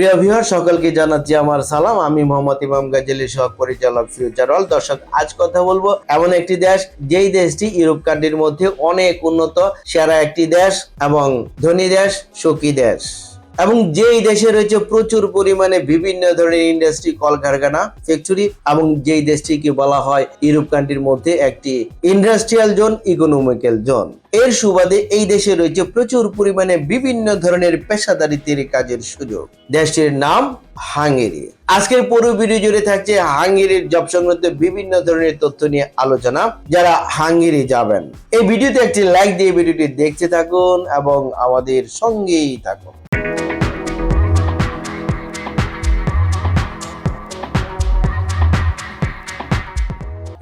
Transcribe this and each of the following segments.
প্রিয় ভিউয়ার, সকলকে জানাচ্ছি আমার সালাম। আমি মোহাম্মদ ইমাম গাজেলি সহ পরিচালক ফিউচার অল দর্শক, আজ কথা বলব এমন একটি দেশ, যেই দেশটি ইউরোপ কান্ট্রির মধ্যে অনেক উন্নত, সেরা একটি দেশ এবং ধনী দেশ, সুখী দেশ। এবং যেই দেশে রয়েছে প্রচুর পরিমাণে বিভিন্ন ধরনের ইন্ডাস্ট্রি কলকারখানা ফ্যাক্টরি এবং যেই দেশটিকে বলা হয় ইউরোপ কান্ট্রির মধ্যে একটি ইন্ডাস্ট্রিয়াল জোন ইকোনমিক্যাল জোন এর সুবাদে এই দেশে রয়েছে প্রচুর পরিমাণে বিভিন্ন ধরনের পেশাদারিত্বের কাজের সুযোগ। দেশটির নাম হাঙ্গেরি। আজকের পুরো ভিডিও জুড়ে থাকছে হাঙ্গেরির জব সংক্রান্ত বিভিন্ন ধরনের তথ্য নিয়ে আলোচনা। যারা হাঙ্গেরি যাবেন, এই ভিডিওতে একটি লাইক দিয়ে ভিডিওটি দেখতে থাকুন এবং আমাদের সঙ্গেই থাকুন।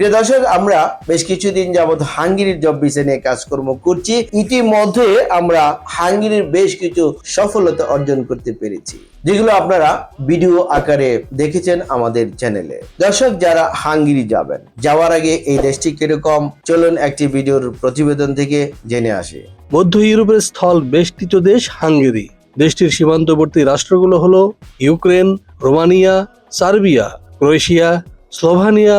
প্রিয় দর্শক, আমরা বেশ কিছুদিন যাবত হাঙ্গেরির জব ভিসা নিয়ে কাজকর্ম করছি। ইতিমধ্যে আমরা হাঙ্গেরির বেশ কিছু সফলতা অর্জন করতে পেরেছি, যেগুলো আপনারা ভিডিও আকারে দেখেছেন আমাদের চ্যানেলে দর্শক, যারা হাঙ্গেরি যাবেন, যাওয়ার আগে এই দেশটি কীরকম, চলুন একটি ভিডিওর প্রতিবেদন থেকে জেনে আসি। মধ্য ইউরোপের স্থল বেষ্টিত দেশ হাঙ্গেরি। দেশটির সীমান্তবর্তী রাষ্ট্রগুলো হলো Ukraine, Romania, Serbia, Croatia, Slovenia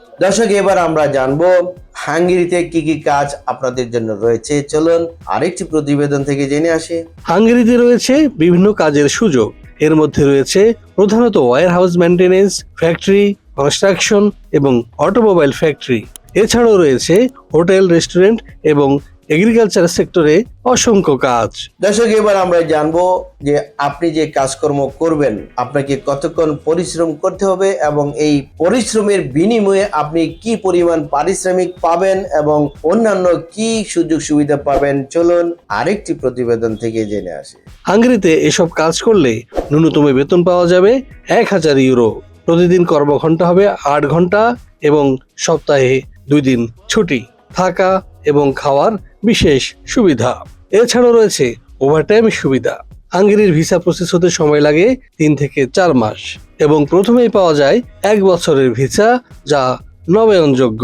দর্শক, এবার আমরা জানব হাঙ্গেরিতে কি কি কাজ আপনাদের জন্য রয়েছে। চলুন আরেকটি প্রতিবেদন থেকে জেনে আসি। হাঙ্গেরিতে রয়েছে বিভিন্ন কাজের সুযোগ। এর মধ্যে রয়েছে প্রধানত warehouse maintenance factory construction এবং অটোমোবাইল ফ্যাক্টরি এছাড়াও রয়েছে হোটেল রেস্টুরেন্ট এবং এগ্রিকালচার সেক্টরে অসংখ্য কাজ। দর্শক এবার আমরা জানব যে আপনি যে কাজকর্ম করবেন আপনাকে কতক্ষণ পরিশ্রম করতে হবে এবং এই পরিশ্রমের বিনিময়ে আপনি কি পরিমাণ পারিশ্রমিক পাবেন এবং অন্যান্য কি সুযোগ সুবিধা পাবেন? চলুন আরেকটি প্রতিবেদন থেকে জেনে আসি। হাঙ্গেরিতে এসব কাজ করলে ন্যূনতম বেতন পাওয়া যাবে এক হাজার ইউরো। প্রতিদিন কর্মঘণ্টা হবে আট ঘণ্টা এবং সপ্তাহে দুই দিন ছুটি। থাকা এবং খাওয়ার বিশেষ সুবিধা। এছাড়াও রয়েছে ওভারটাইম সুবিধা। হাঙ্গেরির ভিসা প্রসেস হতে সময় লাগে তিন থেকে চার মাস এবং প্রথমেই পাওয়া যায় এক বছরের ভিসা যা নবায়নযোগ্য।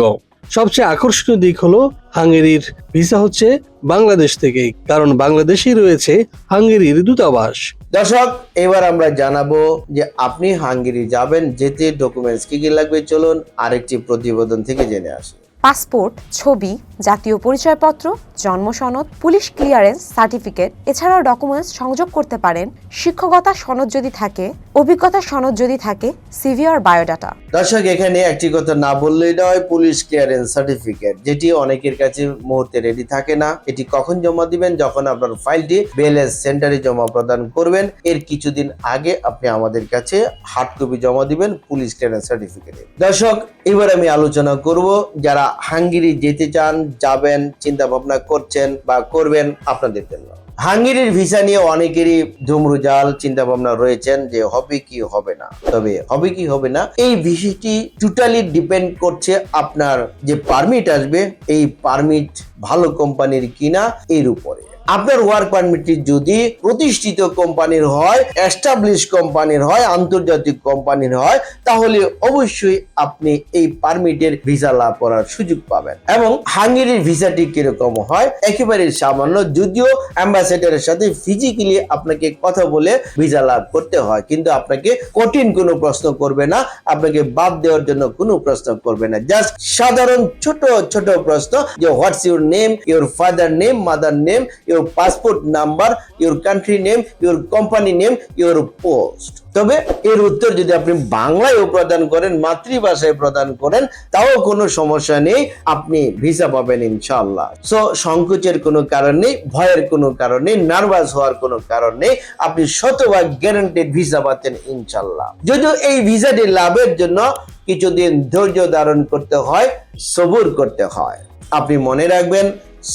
সবচেয়ে আকর্ষণীয় দিক হলো হাঙ্গেরির ভিসা হচ্ছে বাংলাদেশ থেকেই, কারণ বাংলাদেশেই রয়েছে হাঙ্গেরির দূতাবাস। দর্শক, এবার আমরা জানাব যে আপনি হাঙ্গেরি যাবেন, যেতে ডকুমেন্টস কি কি লাগবে, চলুন আরেকটি প্রতিবেদন থেকে জেনে আসি। পাসপোর্ট, ছবি, জাতীয় পরিচয়পত্র, জন্ম সনদ, পুলিশ ক্লিয়ারেন্স সার্টিফিকেট, এছাড়াও ডকুমেন্টস সংযোগ করতে পারেন। শিক্ষকতা সনদ যদি থাকে, অভিজ্ঞতা সনদ যদি থাকে, সিভি আর বায়োডাটা। দর্শক, এখানে একটি কথা না বললেই নয়, পুলিশ ক্লিয়ারেন্স সার্টিফিকেট, যেটি অনেকের কাছে মুহূর্তে রেডি থাকে না। এটি কখন জমা দিবেন? যখন আপনার ফাইলটি বিএলএস সেন্টারে জমা প্রদান করবেন, এর কিছুদিন আগে আপনি আমাদের কাছে হার্ড কপি জমা দিবেন পুলিশ ক্লিয়ারেন্স সার্টিফিকেটে। দর্শক, এবার আমি আলোচনা করব যারা হাঙ্গেরি যেতে চান, যাবেন চিন্তা ভাবনা করছেন বা করবেন আপনাদের জন্য। হাঙ্গেরির ভিসা নিয়ে অনেকেরই ধুমরুজাল চিন্তা ভাবনা রয়েছেন যে হবে কি হবে না। তবে হবে কি হবে না, এই ভিসিটি টোটালি ডিপেন্ড করছে আপনার যে পারমিট আসবে, এই পারমিট ভালো কোম্পানির কিনা, এর উপরে। আপনার ওয়ার্ক পারমিটটি যদি প্রতিষ্ঠিত কোম্পানির হয় এস্টাবলিশ কোম্পানির হয়, আন্তর্জাতিক কোম্পানির হয়, তাহলে অবশ্যই আপনি এই পারমিটের ভিসা লাভ করার সুযোগ পাবেন। এবং হাঙ্গেরির ভিসাটি কীরকম হয়? একেবারে সামান্য, যদিও অ্যাম্বাসেডারের সাথে ফিজিক্যালি আপনাকে কথা বলে ভিসা লাভ করতে হয়, কিন্তু আপনাকে কঠিন কোনো প্রশ্ন করবে না, আপনাকে বাদ দেওয়ার জন্য কোনো প্রশ্ন করবে না। জাস্ট সাধারণ ছোট ছোট প্রশ্ন যে what's your name your father name mother name your passport number your country name your company name your post তবে এর উত্তর যদি আপনি বাংলায়ও প্রদান করেন, মাতৃভাষায় প্রদান করেন, তাও কোনো সমস্যা নেই, আপনি ভিসা পাবেন ইনশাল্লাহ সো সংকোচের কোনো কারণ নেই, ভয়ের কোনো কারণ নেই নার্ভাস হওয়ার কোনো কারণ নেই, আপনি শতভাগ গ্যারান্টেড ভিসা পাচ্ছেন ইনশাল্লাহ যদিও এই ভিসাটি লাভের জন্য কিছুদিন ধৈর্য ধারণ করতে হয়, সবুর করতে হয়। আপনি মনে রাখবেন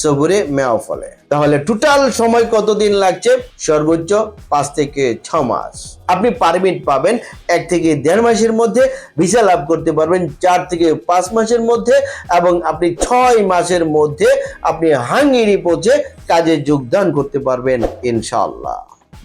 সবুরে মেওয়া ফলে। তাহলে টোটাল সময় কতদিন লাগছে? সর্বোচ্চ পাঁচ থেকে ছ মাস। আপনি পারমিট পাবেন এক থেকে দেড় মাসের মধ্যে ভিসা লাভ করতে পারবেন চার থেকে পাঁচ মাসের মধ্যে, এবং আপনি ছয় মাসের মধ্যে আপনি হাঙ্গেরি পৌঁছে কাজে যোগদান করতে পারবেন, ইনশাআল্লাহ।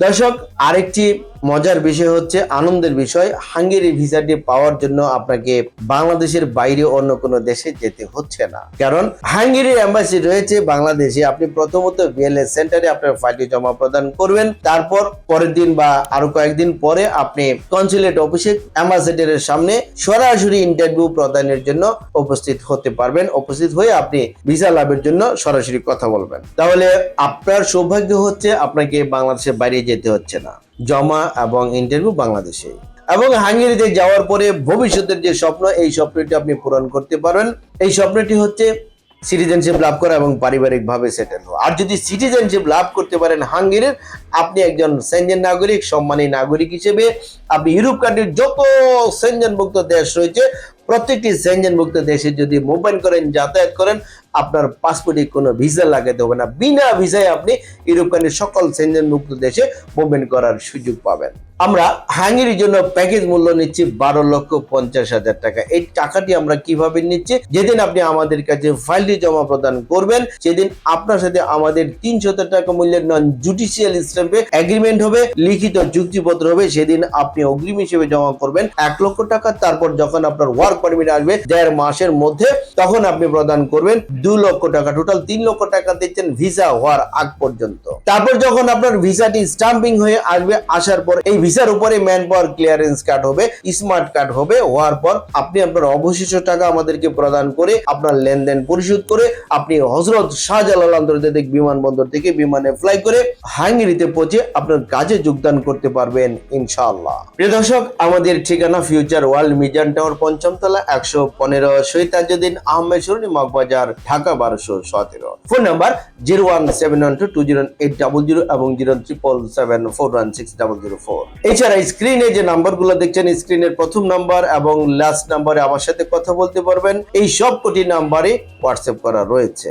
দর্শক, আরেকটি মজার বিষয় হচ্ছে আনন্দের বিষয়। হাঙ্গেরি ভিসাটি পাওয়ার জন্য আপনাকে বাংলাদেশের বাইরে অন্য কোনো দেশে যেতে হচ্ছে না। কারণ হাঙ্গেরির এম্বাসি রয়েছে বাংলাদেশে। আপনি প্রথমত বিএলএস সেন্টারে আপনার ফাইলটি জমা প্রদান করবেন। তারপর পরের দিন বা আরও কয়েকদিন পরে আপনি কনসুলেট অফিসে অ্যাম্বাসেডারের সামনে সরাসরি ইন্টারভিউ প্রদানের জন্য উপস্থিত হতে পারবেন। উপস্থিত হয়ে আপনি ভিসা লাভের জন্য সরাসরি কথা বলবেন। তাহলে আপনার সৌভাগ্য হচ্ছে আপনাকে বাংলাদেশের বাইরে যেতে হচ্ছে না। জমা এবং ইন্টারভিউ বাংলাদেশে। এবং হাঙ্গেরিতে যাওয়ার পরে ভবিষ্যতের যে স্বপ্ন, এই স্বপ্নটি আপনি পূরণ করতে পারবেন। এই স্বপ্নটি হচ্ছে সিটিজেনশিপ লাভ করা এবং পারিবারিকভাবে সেটেল হওয়া। আর যদি সিটিজেনশিপ লাভ করতে পারেন হাঙ্গেরির আপনি একজন সেনজেন নাগরিক, সম্মানী নাগরিক হিসেবে আপনি ইউরোপ কান্ট্রির যত সেনজনভুক্ত দেশ রয়েছে, প্রত্যেকটি সেনজনভুক্ত দেশে যদি মোবাইল করেন, যাতায়াত করেন, আপনার পাসপোর্টে কোনো ভিসা লাগাতে হবে না। বিনা ভিসায় আপনি ইউরোপ কান্ট্রির সকল সেনজনভুক্ত দেশে মুভমেন্ট করার সুযোগ পাবেন। আমরা হাঙ্গেরির জন্য প্যাকেজ মূল্য নিচ্ছি বারো লক্ষ পঞ্চাশ হাজার টাকা। এই টাকাটি আমরা কীভাবে নিচ্ছি? যেদিন আপনি আমাদের কাছে ফাইলটি জমা প্রদান করবেন, সেদিন আপনার সাথে আমাদের তিনশত টাকা মূল্যের নন জুডিশিয়াল স্ট্যাম্পে এগ্রিমেন্ট হবে, লিখিত চুক্তিপত্র হবে, সেদিন আপনি অগ্রিম হিসেবে জমা করবেন এক লক্ষ টাকা। তারপর যখন আপনার ওয়ার্ক পারমিট আসবে দেড় মাসের মধ্যে, তখন আপনি প্রদান করবেন দু লক্ষ টাকা। টোটাল তিন লক্ষ টাকা দিচ্ছেন ভিসা হওয়ার আগ পর্যন্ত। তারপর যখন আপনার ভিসাটি স্টাম্পিং হয়ে আসবে, আসার পর এই ভিসার উপরে ম্যান পাওয়ার ক্লিয়ারেন্স কার্ড হবে স্মার্ট কার্ড হবে, হওয়ার পর আপনি আপনার অবশিষ্ট টাকা আমাদেরকে প্রদান করে আপনার লেনদেন পরিশোধ করে, আপনি হজরত শাহজালাল আন্তর্জাতিক বিমানবন্দর থেকে বিমানে ফ্লাই করে হাঙ্গেরিতে পৌঁছে আপনার কাজে যোগদান করতে পারবেন, ইনশাআল্লাহ। প্রিয় দর্শক, আমাদের ঠিকানা ফিউচার ওয়ার্ল্ড মিজান টাওয়ার পঞ্চম তলা একশো পনেরো সৈতাজুদ্দিন আহমেদ সরুনি মগবাজার, ঢাকা, বারোশো সতেরো। Phone number zero one seven one two two zero eight double zero এবং zero triple seven four one six double zero four. এছাড়া স্ক্রিনে যে নাম্বারগুলো দেখছেন, স্ক্রিনের প্রথম নাম্বার এবং লাস্ট নাম্বারে আমার সাথে কথা বলতে পারবেন। এই সব কোটি নাম্বারে হোয়াটসঅ্যাপ করা রয়েছে।